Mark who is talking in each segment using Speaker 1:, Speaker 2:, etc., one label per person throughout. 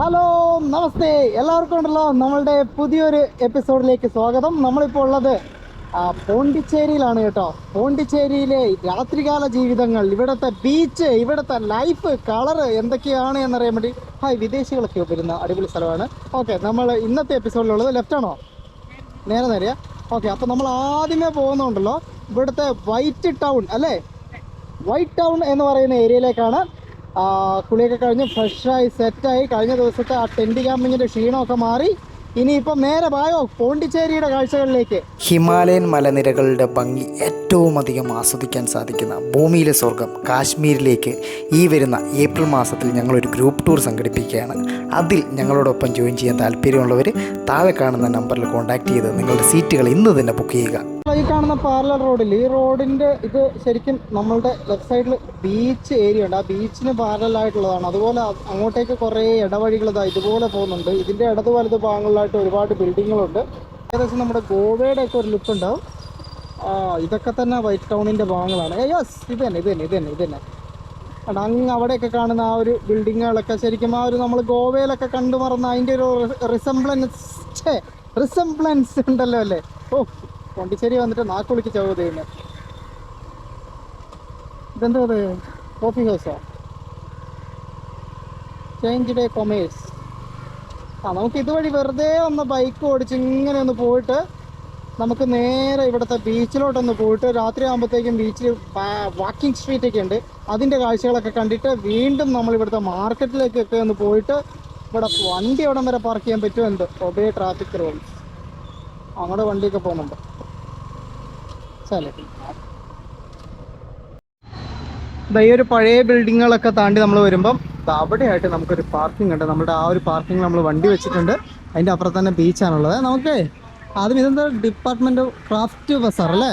Speaker 1: Hello നമസ്തേ. എല്ലാവർക്കും ഉണ്ടല്ലോ നമ്മളുടെ പുതിയൊരു എപ്പിസോഡിലേക്ക് സ്വാഗതം. നമ്മളിപ്പോൾ ഉള്ളത് പോണ്ടിച്ചേരിയിലാണ് കേട്ടോ. പോണ്ടിച്ചേരിയിലെ രാത്രികാല ജീവിതങ്ങൾ ഇവിടുത്തെ ബീച്ച് ഇവിടുത്തെ ലൈഫ് കളറ് എന്തൊക്കെയാണ് എന്നറിയാൻ വേണ്ടി ഹായ് വിദേശികളൊക്കെ വരുന്ന അടിപൊളി സ്ഥലമാണ്. ഓക്കെ നമ്മൾ ഇന്നത്തെ എപ്പിസോഡിലുള്ളത് ലെഫ്റ്റ് ആണോ? നേരെ നേരെയാ? ഓക്കെ അപ്പോൾ നമ്മൾ ആദ്യമേ പോകുന്നുണ്ടല്ലോ ഇവിടുത്തെ വൈറ്റ് ടൗൺ അല്ലേ? വൈറ്റ് ടൗൺ എന്ന് പറയുന്ന ഏരിയയിലേക്കാണ് കുളിയൊക്കെ കഴിഞ്ഞ് ഫ്രഷായി സെറ്റായി കഴിഞ്ഞ ദിവസത്തെ ആ ടെന്റ് ക്യാമ്പിങ്ങിന്റെ ക്ഷീണമൊക്കെ മാറി. ഇനിയിപ്പം നേരെ പായോ പോണ്ടിച്ചേരിയുടെ കാഴ്ചകളിലേക്ക്.
Speaker 2: ഹിമാലയൻ മലനിരകളുടെ ഭംഗി ഏറ്റവും അധികം ആസ്വദിക്കാൻ സാധിക്കുന്ന ഭൂമിയിലെ സ്വർഗം കാശ്മീരിലേക്ക് ഈ വരുന്ന ഏപ്രിൽ മാസത്തിൽ ഞങ്ങളൊരു ഗ്രൂപ്പ് ടൂർ സംഘടിപ്പിക്കുകയാണ്. അതിൽ ഞങ്ങളോടൊപ്പം ജോയിൻ ചെയ്യാൻ താല്പര്യമുള്ളവർ താഴെ കാണുന്ന നമ്പറിൽ കോൺടാക്ട് ചെയ്ത് നിങ്ങളുടെ സീറ്റുകൾ ഇന്ന് തന്നെ ബുക്ക് ചെയ്യുക.
Speaker 1: ഈ കാണുന്ന പാരലൽ റോഡിൽ ഈ റോഡിന്റെ ഇത് ശരിക്കും നമ്മളുടെ ലെഫ്റ്റ് സൈഡിൽ ബീച്ച് ഏരിയ ഉണ്ട്. ആ ബീച്ചിന് പാരലായിട്ടുള്ളതാണ് അതുപോലെ അങ്ങോട്ടേക്ക് കുറേ ഇടവഴികൾ ഇതാ ഇതുപോലെ പോകുന്നുണ്ട്. ഇതിന്റെ ഇടത് വലത് ഭാഗങ്ങളിലായിട്ട് ഒരുപാട് ബിൽഡിങ്ങുകളുണ്ട് ഏകദേശം നമ്മുടെ ഗോവയുടെ ഒക്കെ ഒരു ലുക്ക് ഉണ്ടാവും. ആ ഇതൊക്കെ തന്നെ വൈറ്റ് ടൗണിന്റെ ഭാഗങ്ങളാണ്. യെസ് ഇത് തന്നെ ഇത് തന്നെ ഇത് തന്നെ ഇത് തന്നെ അങ്ങ് അവിടെയൊക്കെ കാണുന്ന ആ ഒരു ബിൽഡിങ്ങുകളൊക്കെ ശരിക്കും ആ ഒരു നമ്മൾ ഗോവയിലൊക്കെ കണ്ടു മറന്ന അതിന്റെ ഒരു റിസംബ്ലൻസ് റിസംബ്ലൻസ് ഉണ്ടല്ലോ അല്ലേ? ഓ പോണ്ടിച്ചേരി വന്നിട്ട് നാക്കുളിക്ക് ചവ് ചെയ്യുന്നത് ഇതെന്താ അത് കോഫി ഹൗസോ ചേഞ്ച് ഡേ കൊമേഴ്സ് ആ നമുക്ക് ഇതുവഴി വെറുതെ ഒന്ന് ബൈക്ക് ഓടിച്ച് ഇങ്ങനെ ഒന്ന് പോയിട്ട് നമുക്ക് നേരെ ഇവിടുത്തെ ബീച്ചിലോട്ടൊന്ന് പോയിട്ട് രാത്രി ആകുമ്പോഴത്തേക്കും ബീച്ചിൽ വാക്കിംഗ് സ്ട്രീറ്റ് ഒക്കെ ഉണ്ട്. അതിന്റെ കാഴ്ചകളൊക്കെ കണ്ടിട്ട് വീണ്ടും നമ്മൾ ഇവിടുത്തെ മാർക്കറ്റിലേക്കൊക്കെ ഒന്ന് പോയിട്ട് ഇവിടെ വണ്ടി എവിടം വരെ പാർക്ക് ചെയ്യാൻ പറ്റുമോ എന്ത് ഒബേ ട്രാഫിക് റൂൾസ് അങ്ങോട്ട് വണ്ടിയൊക്കെ പോകുന്നുണ്ട്. സ്ഥലം ഈ ഒരു പഴയ ബിൽഡിങ്ങുകളൊക്കെ താണ്ടി നമ്മൾ വരുമ്പം അവിടെയായിട്ട് നമുക്കൊരു പാർക്കിംഗ് ഉണ്ട്. നമ്മുടെ ആ ഒരു പാർക്കിംഗ് നമ്മൾ വണ്ടി വെച്ചിട്ടുണ്ട്. അതിന്റെ അപ്പുറത്ത് തന്നെ ബീച്ചാണുള്ളത്. നമുക്ക് ആദ്യം ഇതെന്താ ഡിപ്പാർട്ട്മെന്റ് ക്രാഫ്റ്റ് ബസാർ അല്ലേ?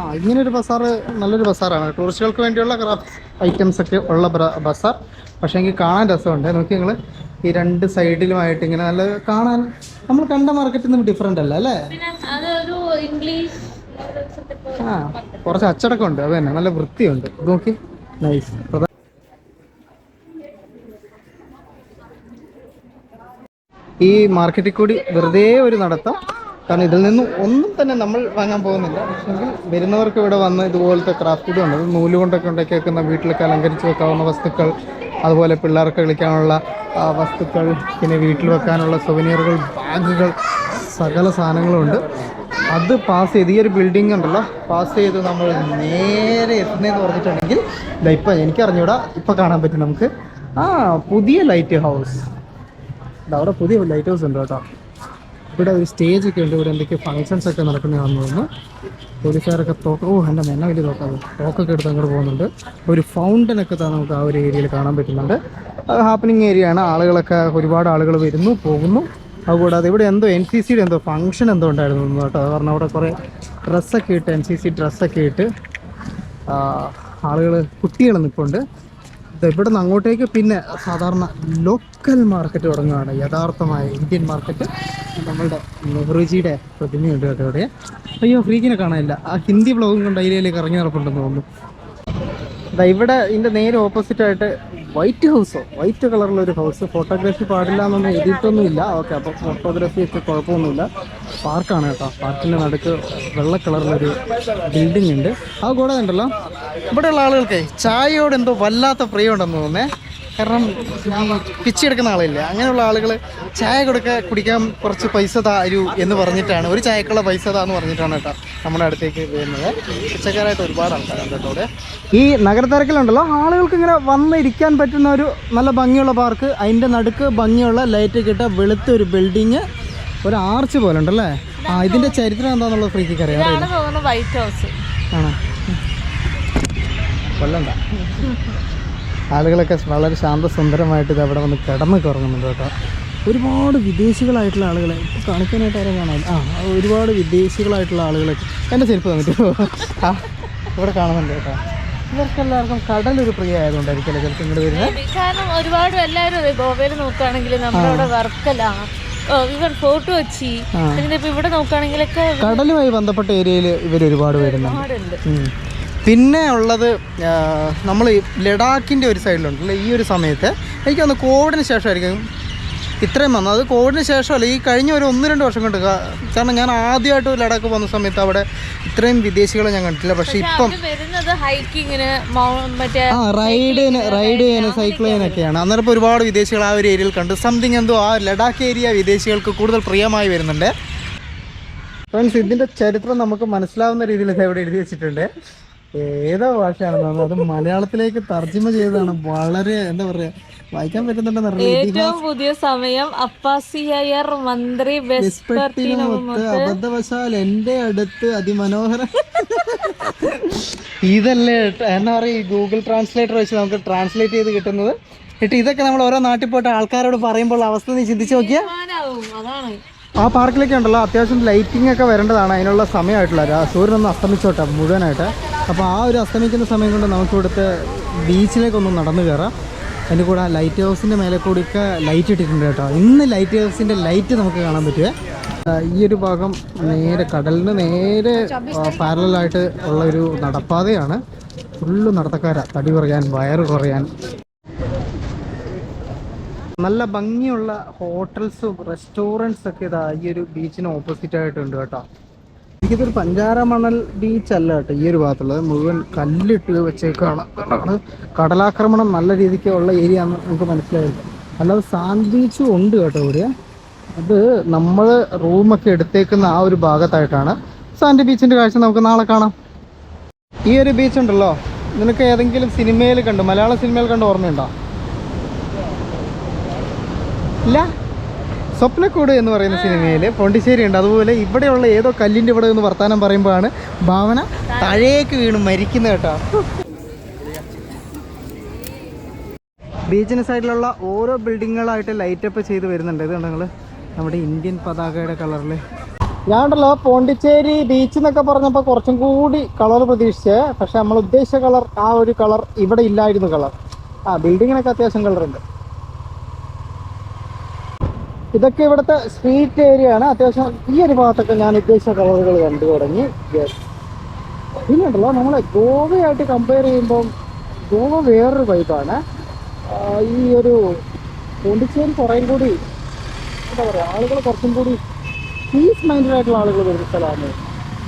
Speaker 1: ആ ഇങ്ങനെ ഒരു ബസാർ നല്ലൊരു ബസാറാണ് ടൂറിസ്റ്റുകൾക്ക് വേണ്ടിയുള്ള ക്രാഫ്റ്റ് ഐറ്റംസ് ഒക്കെ ഉള്ള ബസാർ പക്ഷേ എനിക്ക് കാണാൻ രസമുണ്ട്. നോക്കി നിങ്ങൾ ഈ രണ്ട് സൈഡിലുമായിട്ട് ഇങ്ങനെ നല്ല കാണാൻ നമ്മൾ കണ്ട മാർക്കറ്റിൽ നിന്ന് ഡിഫറെന്റ് അല്ല അല്ലേ?
Speaker 3: ഇംഗ്ലീഷ്
Speaker 1: ആ കുറച്ച് അച്ചടക്കമുണ്ട് അത് തന്നെ. നല്ല വൃത്തിയുണ്ട്. നോക്കി. നൈസ് ഈ മാർക്കറ്റിൽ കൂടി വെറുതെ ഒരു നടത്തം. കാരണം ഇതിൽ നിന്നും ഒന്നും തന്നെ നമ്മൾ വാങ്ങാൻ പോകുന്നില്ല. പക്ഷെങ്കിൽ വരുന്നവർക്ക് ഇവിടെ വന്ന് ഇതുപോലത്തെ ക്രാഫ്റ്റ് ഇതുണ്ട് നൂലുകൊണ്ടൊക്കെ നൂൽ കൊണ്ടൊക്കെ ഉണ്ടാക്കി വെക്കുന്ന വീട്ടിലൊക്കെ അലങ്കരിച്ച് വെക്കാവുന്ന വസ്തുക്കൾ അതുപോലെ പിള്ളേർക്ക് കളിക്കാനുള്ള വസ്തുക്കൾ പിന്നെ വീട്ടിൽ വെക്കാനുള്ള സുവനീറുകൾ ബാഗുകൾ സകല സാധനങ്ങളും ഉണ്ട്. അത് പാസ് ചെയ്ത് ഈ ഒരു ബിൽഡിംഗ് ഉണ്ടല്ലോ പാസ് ചെയ്ത് നമ്മൾ നേരെ എത്തുന്നതെന്ന് പറഞ്ഞിട്ടുണ്ടെങ്കിൽ ഇപ്പം എനിക്കറിഞ്ഞൂടാ ഇപ്പം കാണാൻ പറ്റും നമുക്ക്. ആ പുതിയ ലൈറ്റ് ഹൗസ് അവിടെ പുതിയ ലൈറ്റ് ഹൗസ് ഉണ്ട് കേട്ടോ. ഇവിടെ ഒരു സ്റ്റേജ് ഒക്കെ ഉണ്ട് ഇവിടെ എന്തൊക്കെ ഫങ്ഷൻസ് ഒക്കെ നടക്കുന്നതാണെന്ന് തോന്നുന്നു. പോലീസുകാരൊക്കെ തോക്ക് ഓ എന്റെ മെന്ന വലിയ തോക്കാണ് തോക്കൊക്കെ എടുത്ത് അങ്ങോട്ട് പോകുന്നുണ്ട്. ഒരു ഫൗണ്ടൻ ഒക്കെ തന്നെ നമുക്ക് ആ ഒരു ഏരിയയിൽ കാണാൻ പറ്റുന്നുണ്ട്. ഹാപ്പനിങ് ഏരിയ ആണ്. ആളുകളൊക്കെ ഒരുപാട് ആളുകൾ വരുന്നു പോകുന്നു. അതുകൂടാതെ ഇവിടെ എന്തോ എൻ സി സിയുടെ എന്തോ ഫംഗ്ഷൻ എന്തോ ഉണ്ടായിരുന്നു കേട്ടോ. കാരണം അവിടെ കുറേ ഡ്രസ്സൊക്കെ ഇട്ട് എൻ സി സി ഡ്രസ്സൊക്കെ ഇട്ട് ആളുകൾ കുട്ടികൾ നിൽപ്പുണ്ട് ഇവിടെ നിന്ന് അങ്ങോട്ടേക്ക് പിന്നെ സാധാരണ ലോക്കൽ മാർക്കറ്റ് തുടങ്ങുകയാണ്. യഥാർത്ഥമായ ഇന്ത്യൻ മാർക്കറ്റ് നമ്മളുടെ നെഹ്റുജിയുടെ പ്രതിമയുണ്ട് കേട്ടോ ഇവിടെ. അയ്യോ ഫ്രീക്കിനെ കാണാനില്ല. ആ ഹിന്ദി ബ്ലോഗും കൊണ്ട് അതിലേക്ക് ഇറങ്ങി നടപ്പുണ്ടെന്ന് തോന്നുന്നു. ഇവിടെ ഇതിന്റെ നേരെ ഓപ്പോസിറ്റ് ആയിട്ട് വൈറ്റ് ഹൗസോ? വൈറ്റ് കളറിലുള്ള ഒരു ഹൗസ്. ഫോട്ടോഗ്രാഫി പാടില്ല എന്നൊന്നും എഴുതിയിട്ടൊന്നും ഇല്ല ഓക്കെ അപ്പോൾ ഫോട്ടോഗ്രാഫി ഒക്കെ കുഴപ്പമൊന്നുമില്ല. പാർക്കാണ് കേട്ടോ. പാർക്കിന്റെ നടുക്ക് വെള്ള കളറിലൊരു ബിൽഡിംഗ് ഉണ്ട്. ആ കൂടെ ഉണ്ടല്ലോ ഇവിടെയുള്ള ആളുകൾക്ക് ചായയോട് എന്തോ വല്ലാത്ത പ്രിയമുണ്ടെന്ന് തോന്നുന്നേ. കാരണം പിച്ചെടുക്കുന്ന ആളില്ല. അങ്ങനെയുള്ള ആളുകൾ ചായ കൊടുക്ക കുടിക്കാൻ കുറച്ച് പൈസ തരൂ എന്ന് പറഞ്ഞിട്ടാണ്. ഒരു ചായക്കുള്ള പൈസ താന്ന് പറഞ്ഞിട്ടാണ് കേട്ടോ നമ്മുടെ അടുത്തേക്ക് വരുന്നത്. പിച്ചക്കാരായിട്ട് ഒരുപാട് ആൾക്കാരുണ്ട് കേട്ടോ ഈ നഗരത്തിരക്കിലുണ്ടല്ലോ. ആളുകൾക്ക് ഇങ്ങനെ വന്നിരിക്കാൻ പറ്റുന്ന ഒരു നല്ല ഭംഗിയുള്ള പാർക്ക്. അതിന്റെ നടുക്ക് ഭംഗിയുള്ള ലൈറ്റ് കിട്ട വെളുത്ത ഒരു ബിൽഡിങ് ഒരു ആർച്ച് പോലെ ഉണ്ടല്ലേ? ആ ഇതിന്റെ ചരിത്രം എന്താണെന്നുള്ളത് ഫ്രീക്ക് അറിയാം.
Speaker 3: വൈറ്റ് ഹൗസ്
Speaker 1: ആണോ? കൊല്ലണ്ട ആളുകളൊക്കെ വളരെ ശാന്തസുന്ദരമായിട്ട് ഇത് അവിടെ വന്ന് കിടന്ന് കുറങ്ങുന്നുണ്ട് കേട്ടോ. ഒരുപാട് വിദേശികളായിട്ടുള്ള ആളുകളെ ഇപ്പോൾ കാണിക്കാനായിട്ട് ആരും കാണാൻ ആ ഒരുപാട് വിദേശികളായിട്ടുള്ള ആളുകളൊക്കെ എന്റെ ചെരുപ്പ് തന്നിട്ടോ ആ ഇവിടെ കാണുന്നുണ്ട് കേട്ടോ. ഇവർക്കെല്ലാവർക്കും കടലൊരു പ്രിയ ആയതുകൊണ്ടായിരിക്കും ചിലപ്പോൾ ഇങ്ങോട്ട് വരുന്നത്
Speaker 3: കാരണം ഒരുപാട് എല്ലാവരും ഗോവയിൽ നോക്കുകയാണെങ്കിൽ നമ്മുടെ അവിടെ വർക്കല ഇവർ ഫോട്ടോ. പിന്നെ ഇവിടെ നോക്കുകയാണെങ്കിലൊക്കെ
Speaker 1: കടലുമായി ബന്ധപ്പെട്ട ഏരിയയിൽ ഇവർ ഒരുപാട് വരുന്നുണ്ട്. പിന്നെ ഉള്ളത് നമ്മൾ ലഡാക്കിന്റെ ഒരു സൈഡിലുണ്ടല്ലോ ഈ ഒരു സമയത്ത് എനിക്ക് തോന്നുന്നു കോവിഡിന് ശേഷമായിരിക്കും ഇത്രയും വന്നത്. അത് കോവിഡിന് ശേഷമല്ല ഈ കഴിഞ്ഞ ഒരു ഒന്ന് രണ്ട് വർഷം കൊണ്ട്. കാരണം ഞാൻ ആദ്യമായിട്ട് ലഡാക്ക് വന്ന സമയത്ത് അവിടെ ഇത്രയും വിദേശികളെ ഞാൻ കണ്ടിട്ടില്ല. പക്ഷേ ഇപ്പം ആ റൈഡിന് റൈഡ് ചെയ്യാൻ സൈക്കിൾ ചെയ്യാനൊക്കെയാണ് അന്നേരം ഇപ്പോൾ ഒരുപാട് വിദേശികൾ ആ ഒരു ഏരിയയിൽ കണ്ട്. സംതിങ് എന്തോ ആ ലഡാക്ക് ഏരിയ വിദേശികൾക്ക് കൂടുതൽ പ്രിയമായി വരുന്നുണ്ട്. ഫ്രണ്ട്സ് ഇതിന്റെ ചരിത്രം നമുക്ക് മനസ്സിലാവുന്ന രീതിയിൽ ഇത് ഇവിടെ എഴുതി വെച്ചിട്ടുണ്ട്. ഏതോ ഭാഷയാണെന്ന് അത് മലയാളത്തിലേക്ക് തർജമ ചെയ്തതാണ്. വളരെ എന്താ പറയാ വായിക്കാൻ പറ്റുന്നുണ്ടെന്ന്
Speaker 3: ഏറ്റവും പുതിയ സമയം അപ്പാസിയർ മന്ത്രി
Speaker 1: അബദ്ധവശാൽ എന്റെ അടുത്ത് അതിമനോഹര ഇതല്ലേ എന്താ എന്നാ പറയുക ഗൂഗിൾ ട്രാൻസ്ലേറ്റർ വെച്ച് നമുക്ക് ട്രാൻസ്ലേറ്റ് ചെയ്ത് കിട്ടുന്നത്. എന്നിട്ട് ഇതൊക്കെ നമ്മൾ ഓരോ നാട്ടിൽ പോയിട്ട് ആൾക്കാരോട് പറയുമ്പോൾ അവസ്ഥ നീ ചിന്തിച്ചു നോക്കിയാ?
Speaker 3: അതാണ്.
Speaker 1: ആ പാർക്കിലേക്ക് ഉണ്ടല്ലോ അത്യാവശ്യം ലൈറ്റിംഗ് ഒക്കെ വരേണ്ടതാണ്. അതിനുള്ള സമയമായിട്ടുള്ള സൂര്യൻ ഒന്ന് അസ്തമിച്ചോട്ടെ മുഴുവനായിട്ട്. അപ്പോൾ ആ ഒരു അസ്തമിക്കുന്ന സമയം കൊണ്ട് നമുക്ക് ഇവിടുത്തെ ബീച്ചിലേക്കൊന്ന് നടന്നു കയറാം. അതിന്റെ കൂടെ ലൈറ്റ് ഹൗസിന്റെ മേലെ കൂടിയൊക്കെ ലൈറ്റ് ഇട്ടിട്ടുണ്ട് കേട്ടോ. ഇന്ന് ലൈറ്റ് ഹൗസിന്റെ ലൈറ്റ് നമുക്ക് കാണാൻ പറ്റുമേ ഈ ഒരു ഭാഗം നേരെ കടലിന് നേരെ പാരലായിട്ട് ഉള്ള ഒരു നടപ്പാതയാണ്. ഫുള്ള് നടത്തക്കാരാണ് തടി കുറയാൻ വയറ് കുറയാൻ. നല്ല ഭംഗിയുള്ള ഹോട്ടൽസും റെസ്റ്റോറന്റ്സ് ഒക്കെ ഇതാ ഈ ഒരു ബീച്ചിന് ഓപ്പോസിറ്റ് ആയിട്ടുണ്ട് കേട്ടോ. എനിക്കിതൊരു പഞ്ചാര മണൽ ബീച്ച് അല്ല കേട്ടോ ഈ ഒരു ഭാഗത്തുള്ളത്. മുഴുവൻ കല്ലിട്ട് വെച്ചേക്കാണ്? കടലാക്രമണം നല്ല രീതിക്ക് ഉള്ള ഏരിയ ആണെന്ന് നമുക്ക് മനസ്സിലായില്ല. അല്ലാതെ സാൻഡ് ബീച്ചും ഉണ്ട് കേട്ടോ ഇവിടെ. അത് നമ്മൾ റൂമൊക്കെ എടുത്തേക്കുന്ന ആ ഒരു ഭാഗത്തായിട്ടാണ് സാൻഡ് ബീച്ചിന്റെ കാഴ്ച നമുക്ക് നാളെ കാണാം. ഈ ഒരു ബീച്ച് ഉണ്ടല്ലോ. നിനക്ക് ഏതെങ്കിലും സിനിമയിൽ കണ്ടു? മലയാള സിനിമയിൽ കണ്ട് ഓർമ്മയുണ്ടോ? ഇല്ല സ്വപ്നക്കൂട് എന്ന് പറയുന്ന സിനിമയിൽ പോണ്ടിശ്ശേരി ഉണ്ട്. അതുപോലെ ഇവിടെയുള്ള ഏതോ കല്ലിന്റെ ഇവിടെ നിന്ന് വർത്താനം പറയുമ്പോഴാണ് ഭാവന താഴേക്ക് വീണ് മരിക്കുന്നത് കേട്ടോ. ബീച്ചിന് സൈഡിലുള്ള ഓരോ ബിൽഡിങ്ങുകളായിട്ട് ലൈറ്റപ്പ് ചെയ്ത് വരുന്നുണ്ട്. ഇത് കണ്ടോ നമ്മുടെ ഇന്ത്യൻ പതാകയുടെ കളറിൽ ഞാനുണ്ടല്ലോ പോണ്ടിച്ചേരി ബീച്ച് എന്നൊക്കെ പറഞ്ഞപ്പോൾ കുറച്ചും കൂടി കളർ പ്രതീക്ഷിച്ച്. പക്ഷെ നമ്മൾ ഉദ്ദേശിച്ച കളർ ആ ഒരു കളർ ഇവിടെ ഇല്ലായിരുന്നു കളർ ആ ബിൽഡിങ്ങിനൊക്കെ അത്യാവശ്യം കളറുണ്ട് ഇതൊക്കെ ഇവിടുത്തെ സ്ട്രീറ്റ് ഏരിയ ആണ്. അത്യാവശ്യം ഈ ഒരു ഭാഗത്തൊക്കെ ഞാൻ ഉദ്ദേശിച്ച കളറുകൾ കണ്ടു തുടങ്ങി. യെസ് പിന്നെ ഉണ്ടല്ലോ നമ്മൾ ഗോവയായിട്ട് കമ്പയർ ചെയ്യുമ്പം ഗോവ വേറൊരു വൈബാണ് ഈ ഒരു പോണ്ടിച്ചേരി കുറേ കൂടി എന്താ പറയുക ആളുകൾ കുറച്ചും കൂടി പീസ് മൈൻഡഡ് ആയിട്ടുള്ള ആളുകൾ വരുന്ന സ്ഥലമാണ്.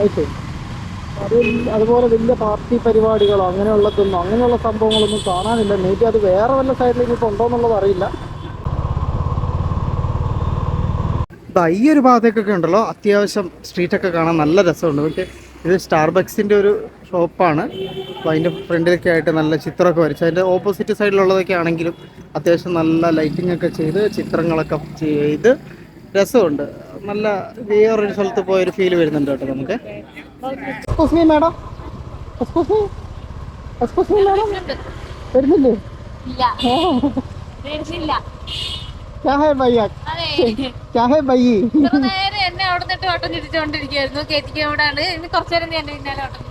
Speaker 1: ഓക്കെ അത് അതുപോലെ വലിയ പാർട്ടി പരിപാടികളോ അങ്ങനെയുള്ളതൊന്നും അങ്ങനെയുള്ള സംഭവങ്ങളൊന്നും കാണാനില്ല. മേ ബി അത് വേറെ വല്ല സൈഡിലേക്ക് ഇപ്പോൾ ഉണ്ടോ എന്നുള്ളത് അറിയില്ല. ദാ ഈ ഒരു ഭാഗത്തേക്കൊക്കെ ഉണ്ടല്ലോ. അത്യാവശ്യം സ്ട്രീറ്റൊക്കെ കാണാൻ നല്ല രസമുണ്ട്. പക്ഷേ ഇത് സ്റ്റാർബക്സിന്റെ ഒരു ഷോപ്പാണ് അപ്പോൾ അതിന്റെ ഫ്രണ്ടിലൊക്കെ ആയിട്ട് നല്ല ചിത്രമൊക്കെ വരച്ച്. അതിന്റെ ഓപ്പോസിറ്റ് സൈഡിലുള്ളതൊക്കെ ആണെങ്കിലും അത്യാവശ്യം നല്ല ലൈറ്റിംഗ് ഒക്കെ ചെയ്ത് ചിത്രങ്ങളൊക്കെ ചെയ്ത് രസമുണ്ട്. നല്ല വേറൊരു സ്ഥലത്ത് പോയൊരു ഫീൽ വരുന്നുണ്ട് കേട്ടോ നമുക്ക്. Excuse me madam excuse me excuse me madam വരുന്നില്ലേ?
Speaker 3: ഇല്ല.
Speaker 1: ചാഹേ ഭയ്യ
Speaker 3: അതെ.
Speaker 1: ക്യാ ഹേ ഭയ്യി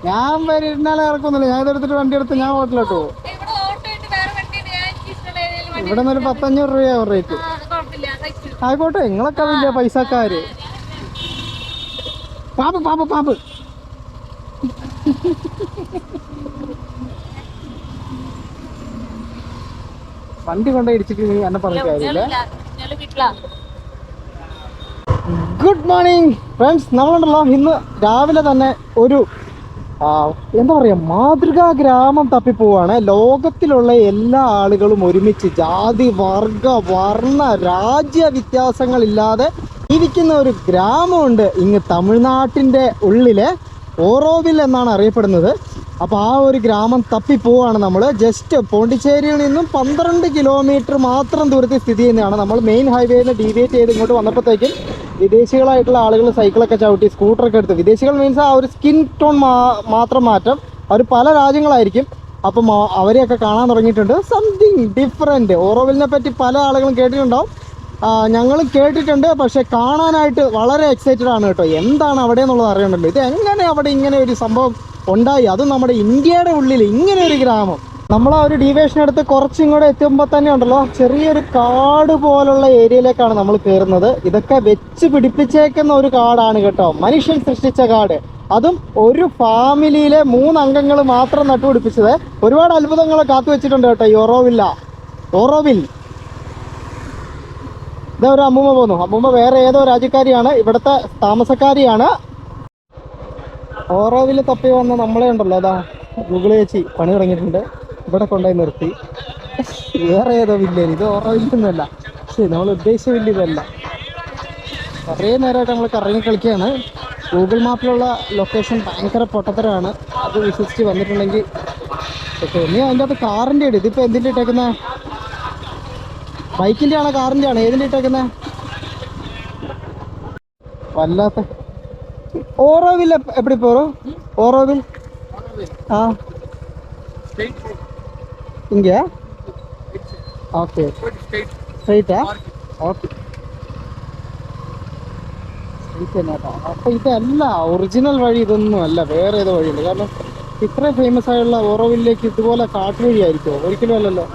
Speaker 1: ഞാൻ വരുന്നാളെ ഇറക്കുന്നില്ല. ഞാൻ ഇതെടുത്തിട്ട് വണ്ടി എടുത്ത് ഞാൻ ഹോട്ടലിലോട്ട് പോകും.
Speaker 3: ഇവിടെ
Speaker 1: നിന്നൊരു പത്തഞ്ഞൂറ് രൂപയാവും റേറ്റ്. ആയിക്കോട്ടെ. നിങ്ങളൊക്കെ വലിയ പൈസക്കാര്. പാമ്പ് പാമ്പ് പാമ്പ്. വണ്ടി കൊണ്ടേ ഇടിച്ചിട്ട് നീ എന്നെ പറഞ്ഞ കാര്യമില്ല. ഗുഡ് മോർണിംഗ് ഫ്രണ്ട്സ് നമ്മളുണ്ടല്ലോ. ഇന്ന് രാവിലെ തന്നെ ഒരു എന്താ പറയുക മാതൃകാ ഗ്രാമം തപ്പിപ്പോവാണ്. ലോകത്തിലുള്ള എല്ലാ ആളുകളും ഒരുമിച്ച് ജാതി വർഗ വർണ രാജ്യ വ്യത്യാസങ്ങളില്ലാതെ ജീവിക്കുന്ന ഒരു ഗ്രാമമുണ്ട് ഇങ്ങ് തമിഴ്നാട്ടിന്റെ ഉള്ളിലെ ഓറോവിൽ എന്നാണ് അറിയപ്പെടുന്നത്. അപ്പോൾ ആ ഒരു ഗ്രാമം തപ്പിപ്പോവാണ് നമ്മൾ ജസ്റ്റ് പോണ്ടിച്ചേരിയിൽ നിന്നും പന്ത്രണ്ട് കിലോമീറ്റർ മാത്രം ദൂരത്തിൽ സ്ഥിതി ചെയ്യുന്നതാണ് നമ്മൾ മെയിൻ ഹൈവേയിൽ നിന്ന് ഡീവിയേറ്റ് ചെയ്ത് ഇങ്ങോട്ട് വന്നപ്പോഴത്തേക്കും വിദേശികളായിട്ടുള്ള ആളുകൾ സൈക്കിളൊക്കെ ചവിട്ടി സ്കൂട്ടറൊക്കെ എടുത്ത് വിദേശികൾ മീൻസ് ആ ഒരു സ്കിൻ ടോൺ മാത്രം മാറ്റം. അവർ പല രാജ്യങ്ങളായിരിക്കും. അപ്പം അവരെയൊക്കെ കാണാൻ തുടങ്ങിയിട്ടുണ്ട്. സംതിങ് ഡിഫറെന്റ് ഓറോവിലിനെ പറ്റി പല ആളുകളും കേട്ടിട്ടുണ്ടാവും. ഞങ്ങൾ കേട്ടിട്ടുണ്ട്. പക്ഷേ കാണാനായിട്ട് വളരെ എക്സൈറ്റഡ് ആണ് കേട്ടോ. എന്താണ് അവിടെ എന്നുള്ളത് അറിയണ്ടല്ലോ ഇത് എങ്ങനെ അവിടെ ഇങ്ങനെ ഒരു സംഭവം ഉണ്ടായി. അത് നമ്മുടെ ഇന്ത്യയുടെ ഉള്ളിൽ ഇങ്ങനെ ഒരു ഗ്രാമം. നമ്മൾ ആ ഒരു ഡീവേഷൻ എടുത്ത് കുറച്ചും കൂടെ എത്തുമ്പോൾ തന്നെ ഉണ്ടല്ലോ ചെറിയൊരു കാട് പോലുള്ള ഏരിയയിലേക്കാണ് നമ്മൾ കയറുന്നത്. ഇതൊക്കെ വെച്ച് പിടിപ്പിച്ചേക്കുന്ന ഒരു കാടാണ് കേട്ടോ. മനുഷ്യൻ സൃഷ്ടിച്ച കാട്. അതും ഒരു ഫാമിലിയിലെ മൂന്നംഗങ്ങൾ മാത്രം നട്ടുപിടിപ്പിച്ചത്. ഒരുപാട് അത്ഭുതങ്ങൾ കാത്തു വെച്ചിട്ടുണ്ട് കേട്ടോ ഈ ഓറോവില്ല ഓറോവിൽ ഇതാ ഒരു അമ്മൂമ്മ പോന്നു. അമ്മൂമ്മ വേറെ ഏതോ രാജ്യക്കാരിയാണ്. ഇവിടുത്തെ താമസക്കാരിയാണ്. ഓറോവിൽ തപ്പി വന്ന നമ്മളെ ഉണ്ടല്ലോ അതാ ഗൂഗിൾ ചേച്ചി പണി തുടങ്ങിയിട്ടുണ്ട്. ഇവിടെ കൊണ്ടുപോയി നിർത്തി. വേറെ ഏതോ വില്ലേജ് ഇത് ഓറോവില്ലൊന്നുമല്ല ശരി നമ്മൾ ഉദ്ദേശിച്ച വില്ല ഇതല്ല. കുറേ നേരമായിട്ട് നമ്മൾ കറങ്ങി കളിക്കുകയാണ്. ഗൂഗിൾ മാപ്പിലുള്ള ലൊക്കേഷൻ ഭയങ്കര പൊട്ടത്തരമാണ്. അത് വിശ്വസിച്ച് വന്നിട്ടുണ്ടെങ്കിൽ ഓക്കെ നീ അതിന്റെ അകത്ത് കാറിന്റെ ഇട്. ഇതിപ്പോൾ എന്തിന്റെ ഇട്ടേക്കുന്നത് ബൈക്കിന്റെ ആണോ കാറിന്റെ ആണോ ഏതിന്റെ ഇട്ടേക്കുന്നത് വല്ലാത്ത ഓറോവിൽ എപ്പടി പോറോ? ഓറോവിൽ? ആ. ഓക്കെ. സ്ട്രൈറ്റ് തന്നെ കേട്ടോ. അപ്പോൾ ഇതല്ല ഒറിജിനൽ വഴി ഇതൊന്നും അല്ല വേറെ ഏതോ വഴിയുണ്ട്. കാരണം ഇത്ര ഫേമസ് ആയുള്ള ഓറോവില്ലേക്ക് ഇതുപോലെ കാട്ടുവഴി ആയിരിക്കുമോ ഒരിക്കലും അല്ലല്ലോ